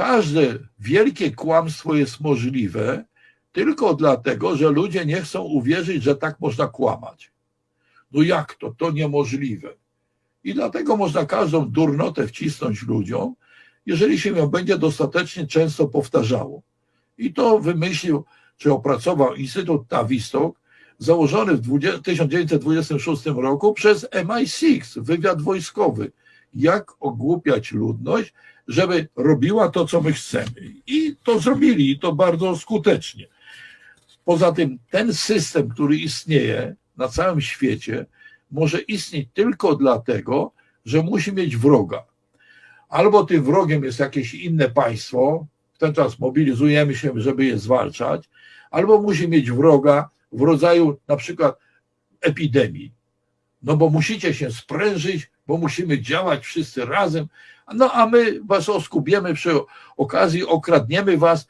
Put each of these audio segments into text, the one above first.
każde wielkie kłamstwo jest możliwe tylko dlatego, że ludzie nie chcą uwierzyć, że tak można kłamać. No jak to? To niemożliwe. I dlatego można każdą durnotę wcisnąć ludziom, jeżeli się ją będzie dostatecznie często powtarzało. I to wymyślił, czy opracował Instytut Tavistock, założony w 20 1926 roku przez MI6, wywiad wojskowy. Jak ogłupiać ludność, żeby robiła to, co my chcemy. I to zrobili, i to bardzo skutecznie. Poza tym, ten system, który istnieje na całym świecie, może istnieć tylko dlatego, że musi mieć wroga. Albo tym wrogiem jest jakieś inne państwo, w ten czas mobilizujemy się, żeby je zwalczać, albo musi mieć wroga w rodzaju na przykład epidemii. No bo musicie się sprężyć, bo musimy działać wszyscy razem, no a my was oskubiemy przy okazji, okradniemy was.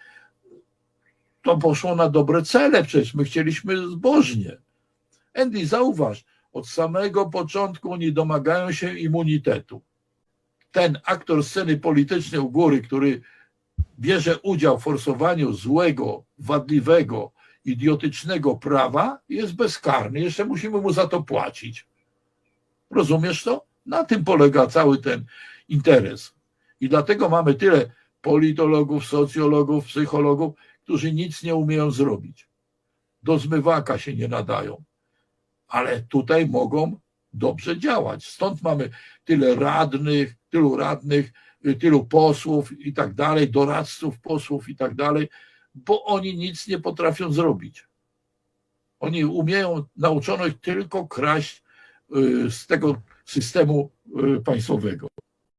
To poszło na dobre cele, przecież my chcieliśmy zbożnie. Andy, zauważ, od samego początku oni domagają się immunitetu. Ten aktor sceny politycznej u góry, który bierze udział w forsowaniu złego, wadliwego, idiotycznego prawa, jest bezkarny. Jeszcze musimy mu za to płacić. Rozumiesz to? Na tym polega cały ten interes. I dlatego mamy tyle politologów, socjologów, psychologów, którzy nic nie umieją zrobić. Do zmywaka się nie nadają. Ale tutaj mogą dobrze działać. Stąd mamy tyle radnych, tylu radnych, y, tylu posłów i tak dalej, doradców posłów i tak dalej, bo oni nic nie potrafią zrobić. Oni umieją, nauczono ich tylko kraść z tego systemu y, państwowego.